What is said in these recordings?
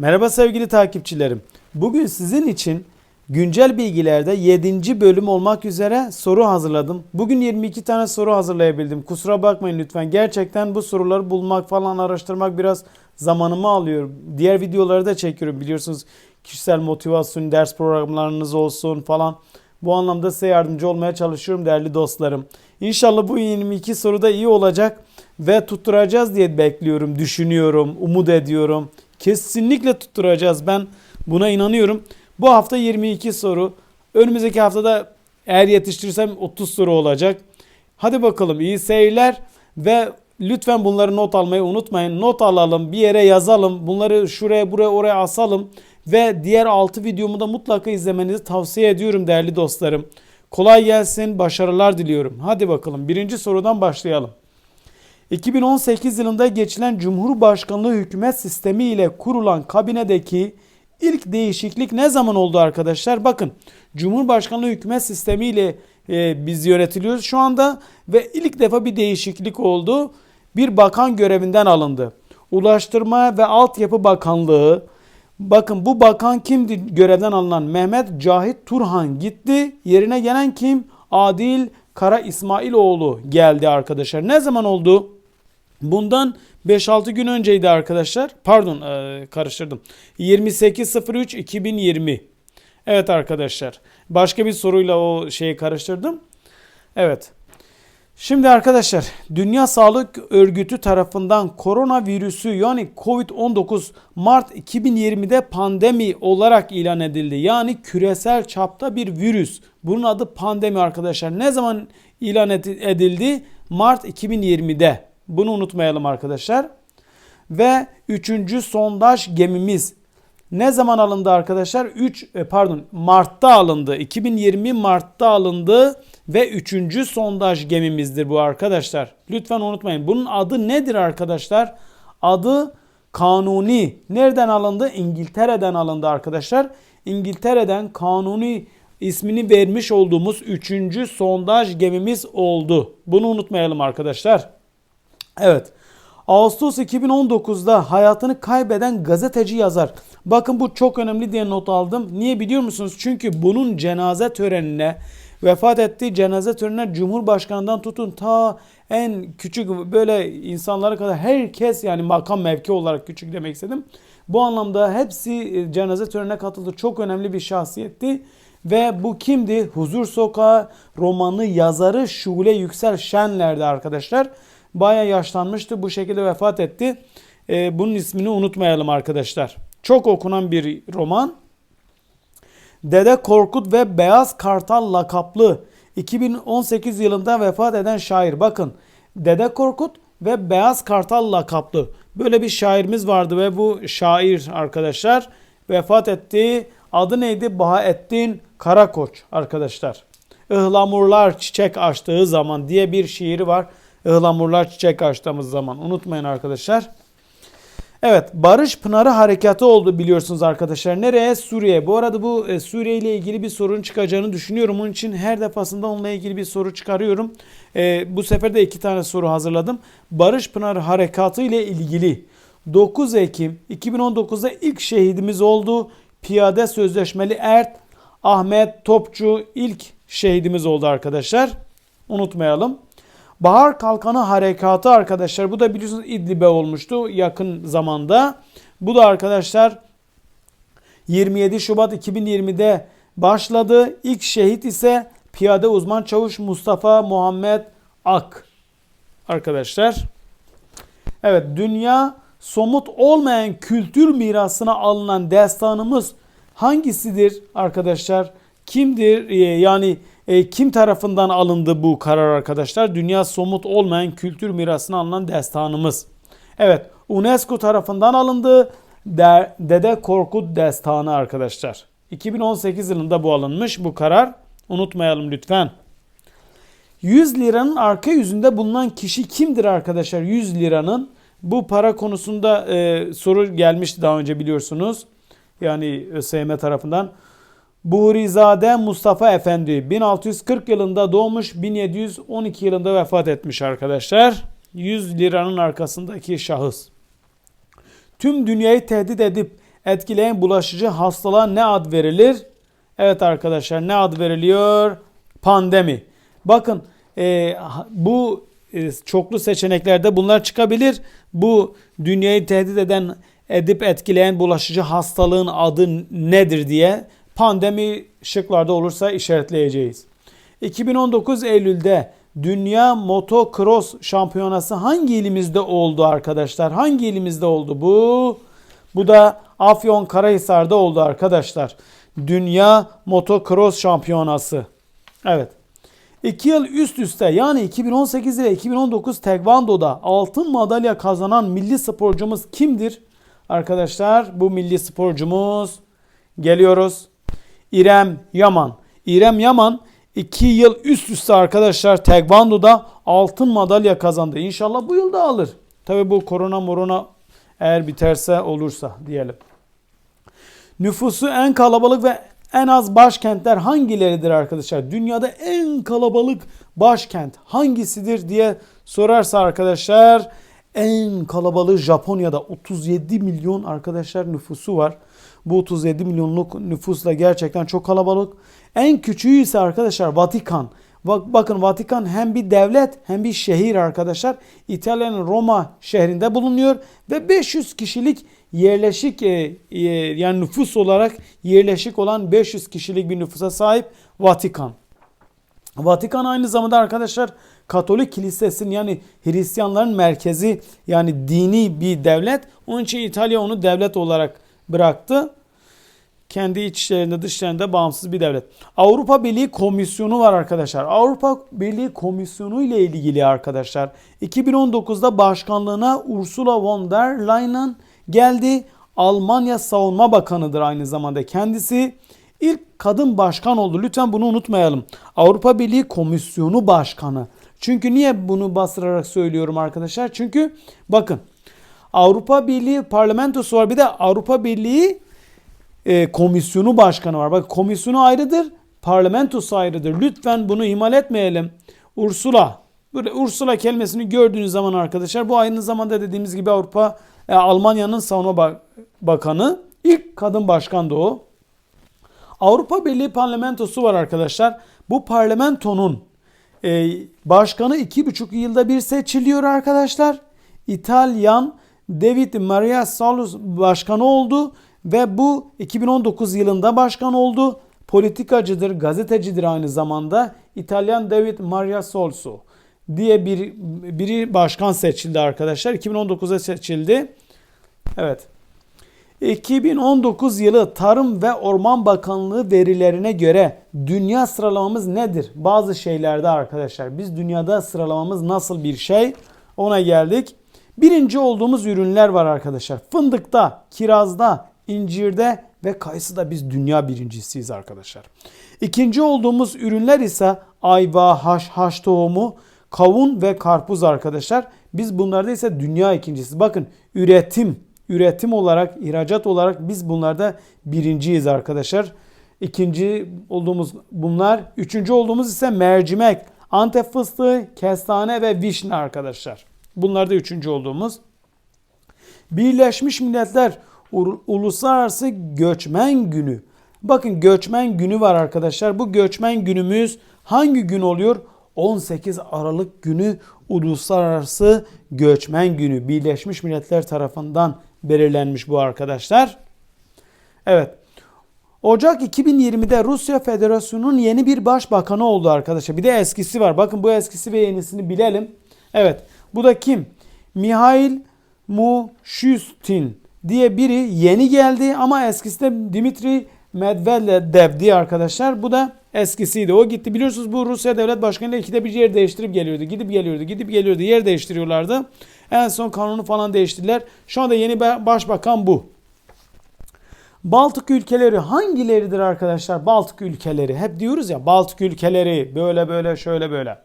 Merhaba sevgili takipçilerim. Bugün sizin için güncel bilgilerde 7. bölüm olmak üzere soru hazırladım. Bugün 22 tane soru hazırlayabildim. Kusura bakmayın lütfen. Gerçekten bu soruları bulmak falan araştırmak biraz zamanımı alıyor. Diğer videoları da çekiyorum biliyorsunuz. Kişisel motivasyon, ders programlarınız olsun falan. Bu anlamda size yardımcı olmaya çalışıyorum değerli dostlarım. İnşallah bu 22 soruda iyi olacak ve tutturacağız diye bekliyorum, düşünüyorum, umut ediyorum. Kesinlikle tutturacağız. Ben buna inanıyorum. Bu hafta 22 soru. Önümüzdeki haftada eğer yetiştirirsem 30 soru olacak. Hadi bakalım iyi seyirler ve lütfen bunları not almayı unutmayın. Not alalım, bir yere yazalım. Bunları şuraya, buraya, oraya asalım ve diğer 6 videomu da mutlaka izlemenizi tavsiye ediyorum değerli dostlarım. Kolay gelsin, başarılar diliyorum. Hadi bakalım birinci sorudan başlayalım. 2018 yılında geçilen Cumhurbaşkanlığı hükümet sistemi ile kurulan kabinedeki ilk değişiklik ne zaman oldu arkadaşlar? Bakın Cumhurbaşkanlığı hükümet sistemi ile e, biz yönetiliyoruz şu anda ve ilk defa bir değişiklik oldu. Bir bakan görevinden alındı. Ulaştırma ve Altyapı Bakanlığı Bakın bu bakan kimdi görevden alınan? Mehmet Cahit Turhan gitti. Yerine gelen kim? Adil Kara İsmailoğlu geldi arkadaşlar. Ne zaman oldu? Bundan 5-6 gün önceydi arkadaşlar. Pardon e, karıştırdım. 28.03.2020. Evet arkadaşlar. Başka bir soruyla o şeyi karıştırdım. Evet. Şimdi arkadaşlar Dünya Sağlık Örgütü tarafından koronavirüsü yani Covid-19 Mart 2020'de pandemi olarak ilan edildi. Yani küresel çapta bir virüs. Bunun adı pandemi arkadaşlar. Ne zaman ilan edildi? Mart 2020'de. Bunu unutmayalım arkadaşlar. Ve üçüncü sondaj gemimiz ne zaman alındı arkadaşlar? 3 pardon Mart'ta alındı. 2020 Mart'ta alındı ve üçüncü sondaj gemimizdir bu arkadaşlar. Lütfen unutmayın. Bunun adı nedir arkadaşlar? Adı Kanuni. Nereden alındı? İngiltere'den alındı arkadaşlar. İngiltere'den Kanuni ismini vermiş olduğumuz üçüncü sondaj gemimiz oldu. Bunu unutmayalım arkadaşlar. Evet. Ağustos 2019'da hayatını kaybeden gazeteci yazar. Bakın bu çok önemli diye not aldım. Niye biliyor musunuz? Çünkü bunun cenaze törenine vefat ettiği cenaze törenine Cumhurbaşkanından tutun ta en küçük böyle insanlara kadar herkes yani makam mevki olarak küçük demek istedim. Bu anlamda hepsi e, cenaze törenine katıldı. Çok önemli bir şahsiyetti. Ve bu kimdi? Huzur Sokağı romanı yazarı Şule Yüksel Şenler'di arkadaşlar. Baya yaşlanmıştı. Bu şekilde vefat etti. Ee, bunun ismini unutmayalım arkadaşlar. Çok okunan bir roman. Dede Korkut ve Beyaz Kartal lakaplı 2018 yılında vefat eden şair. Bakın Dede Korkut ve Beyaz Kartal lakaplı. Böyle bir şairimiz vardı ve bu şair arkadaşlar vefat etti. Adı neydi? Bahaettin Karakoç arkadaşlar. Ihlamurlar çiçek açtığı zaman diye bir şiiri var. Ihlamurlar çiçek açtığımız zaman. Unutmayın arkadaşlar. Evet Barış Pınarı Harekatı oldu biliyorsunuz arkadaşlar. Nereye? Suriye. Bu arada bu e, Suriye ile ilgili bir sorun çıkacağını düşünüyorum. Onun için her defasında onunla ilgili bir soru çıkarıyorum. E, bu sefer de iki tane soru hazırladım. Barış Pınarı Harekatı ile ilgili 9 Ekim 2019'da ilk şehidimiz oldu. Piyade Sözleşmeli Ert Ahmet Topçu ilk şehidimiz oldu arkadaşlar. Unutmayalım. Bahar Kalkanı Harekatı arkadaşlar. Bu da biliyorsunuz İdlib'e olmuştu yakın zamanda. Bu da arkadaşlar 27 Şubat 2020'de başladı. İlk şehit ise piyade uzman çavuş Mustafa Muhammed Ak. Arkadaşlar. Evet dünya somut olmayan kültür mirasına alınan destanımız hangisidir arkadaşlar? Kimdir? Ee, yani e, kim tarafından alındı bu karar arkadaşlar? Dünya somut olmayan kültür mirasına alınan destanımız. Evet UNESCO tarafından alındı. De, Dede Korkut Destanı arkadaşlar. 2018 yılında bu alınmış bu karar. Unutmayalım lütfen. 100 liranın arka yüzünde bulunan kişi kimdir arkadaşlar? 100 liranın bu para konusunda e, soru gelmişti daha önce biliyorsunuz. Yani ÖSYM tarafından. Buğrizade Mustafa Efendi 1640 yılında doğmuş 1712 yılında vefat etmiş arkadaşlar. 100 liranın arkasındaki şahıs. Tüm dünyayı tehdit edip etkileyen bulaşıcı hastalığa ne ad verilir? Evet arkadaşlar ne ad veriliyor? Pandemi. Bakın e, bu e, çoklu seçeneklerde bunlar çıkabilir. Bu dünyayı tehdit eden edip etkileyen bulaşıcı hastalığın adı nedir diye pandemi şıklarda olursa işaretleyeceğiz. 2019 Eylül'de Dünya Motocross Şampiyonası hangi ilimizde oldu arkadaşlar? Hangi ilimizde oldu bu? Bu da Afyon Karahisar'da oldu arkadaşlar. Dünya Motocross Şampiyonası. Evet. 2 yıl üst üste yani 2018 ile 2019 Tekvando'da altın madalya kazanan milli sporcumuz kimdir? Arkadaşlar bu milli sporcumuz geliyoruz. İrem Yaman. İrem Yaman 2 yıl üst üste arkadaşlar Tekvando'da altın madalya kazandı. İnşallah bu yıl da alır. Tabi bu korona morona eğer biterse olursa diyelim. Nüfusu en kalabalık ve en az başkentler hangileridir arkadaşlar? Dünyada en kalabalık başkent hangisidir diye sorarsa arkadaşlar en kalabalığı Japonya'da 37 milyon arkadaşlar nüfusu var. Bu 37 milyonluk nüfusla gerçekten çok kalabalık. En küçüğü ise arkadaşlar Vatikan. Bak, bakın Vatikan hem bir devlet hem bir şehir arkadaşlar. İtalya'nın Roma şehrinde bulunuyor ve 500 kişilik yerleşik e, e, yani nüfus olarak yerleşik olan 500 kişilik bir nüfusa sahip Vatikan. Vatikan aynı zamanda arkadaşlar Katolik kilisesinin yani Hristiyanların merkezi yani dini bir devlet. Onun için İtalya onu devlet olarak bıraktı. Kendi iç işlerinde dışlarında bağımsız bir devlet. Avrupa Birliği Komisyonu var arkadaşlar. Avrupa Birliği Komisyonu ile ilgili arkadaşlar. 2019'da başkanlığına Ursula von der Leyen geldi. Almanya Savunma Bakanı'dır aynı zamanda kendisi. İlk kadın başkan oldu. Lütfen bunu unutmayalım. Avrupa Birliği Komisyonu Başkanı. Çünkü niye bunu bastırarak söylüyorum arkadaşlar? Çünkü bakın Avrupa Birliği parlamentosu var bir de Avrupa Birliği e, komisyonu başkanı var. Bak komisyonu ayrıdır, parlamentosu ayrıdır. Lütfen bunu ihmal etmeyelim. Ursula. Böyle Ursula kelimesini gördüğünüz zaman arkadaşlar bu aynı zamanda dediğimiz gibi Avrupa e, Almanya'nın savunma bakanı. ilk kadın başkan da o. Avrupa Birliği parlamentosu var arkadaşlar. Bu parlamentonun e, başkanı iki buçuk yılda bir seçiliyor arkadaşlar. İtalyan David Maria Salus başkanı oldu ve bu 2019 yılında başkan oldu. Politikacıdır, gazetecidir aynı zamanda. İtalyan David Maria Solso diye bir biri başkan seçildi arkadaşlar. 2019'da seçildi. Evet. 2019 yılı Tarım ve Orman Bakanlığı verilerine göre dünya sıralamamız nedir? Bazı şeylerde arkadaşlar biz dünyada sıralamamız nasıl bir şey ona geldik. Birinci olduğumuz ürünler var arkadaşlar. Fındıkta, kirazda, incirde ve kayısıda biz dünya birincisiyiz arkadaşlar. İkinci olduğumuz ürünler ise ayva, haş, haş tohumu, kavun ve karpuz arkadaşlar. Biz bunlarda ise dünya ikincisi. Bakın üretim, üretim olarak, ihracat olarak biz bunlarda birinciyiz arkadaşlar. İkinci olduğumuz bunlar. Üçüncü olduğumuz ise mercimek, antep fıstığı, kestane ve vişne arkadaşlar. Bunlar da üçüncü olduğumuz. Birleşmiş Milletler Uluslararası Göçmen Günü. Bakın göçmen günü var arkadaşlar. Bu göçmen günümüz hangi gün oluyor? 18 Aralık günü Uluslararası Göçmen Günü. Birleşmiş Milletler tarafından belirlenmiş bu arkadaşlar. Evet. Ocak 2020'de Rusya Federasyonu'nun yeni bir başbakanı oldu arkadaşlar. Bir de eskisi var. Bakın bu eskisi ve yenisini bilelim. Evet. Bu da kim? Mihail Mushustin diye biri yeni geldi ama eskisi de Dimitri Medvedev diye arkadaşlar. Bu da eskisiydi. O gitti. Biliyorsunuz bu Rusya devlet başkanı ikide bir yer değiştirip geliyordu. Gidip geliyordu, gidip geliyordu. Yer değiştiriyorlardı. En son kanunu falan değiştirdiler. Şu anda yeni başbakan bu. Baltık ülkeleri hangileridir arkadaşlar? Baltık ülkeleri. Hep diyoruz ya Baltık ülkeleri böyle böyle şöyle böyle.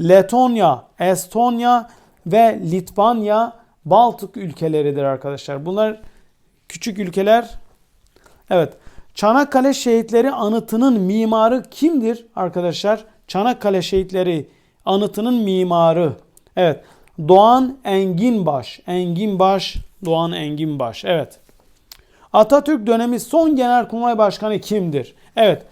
Letonya, Estonya ve Litvanya Baltık ülkeleridir arkadaşlar. Bunlar küçük ülkeler. Evet. Çanakkale Şehitleri Anıtı'nın mimarı kimdir arkadaşlar? Çanakkale Şehitleri Anıtı'nın mimarı. Evet. Doğan Enginbaş. Enginbaş, Doğan Enginbaş. Evet. Atatürk dönemi son genelkurmay başkanı kimdir? Evet.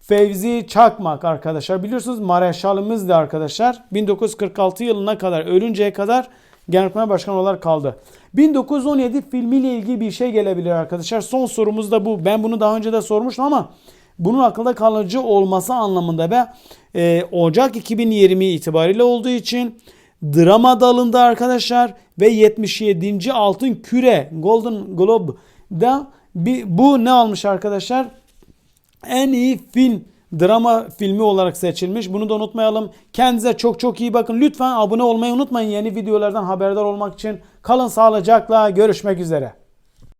Fevzi Çakmak arkadaşlar. Biliyorsunuz Mareşalımızdı arkadaşlar. 1946 yılına kadar ölünceye kadar Genelkurmay Başkanı olarak kaldı. 1917 filmiyle ilgili bir şey gelebilir arkadaşlar. Son sorumuz da bu. Ben bunu daha önce de sormuştum ama bunun akılda kalıcı olması anlamında ve e, Ocak 2020 itibariyle olduğu için drama dalında arkadaşlar ve 77. Altın Küre Golden Globe'da bir, bu ne almış arkadaşlar? En iyi film drama filmi olarak seçilmiş. Bunu da unutmayalım. Kendinize çok çok iyi bakın. Lütfen abone olmayı unutmayın yeni videolardan haberdar olmak için. Kalın sağlıcakla. Görüşmek üzere.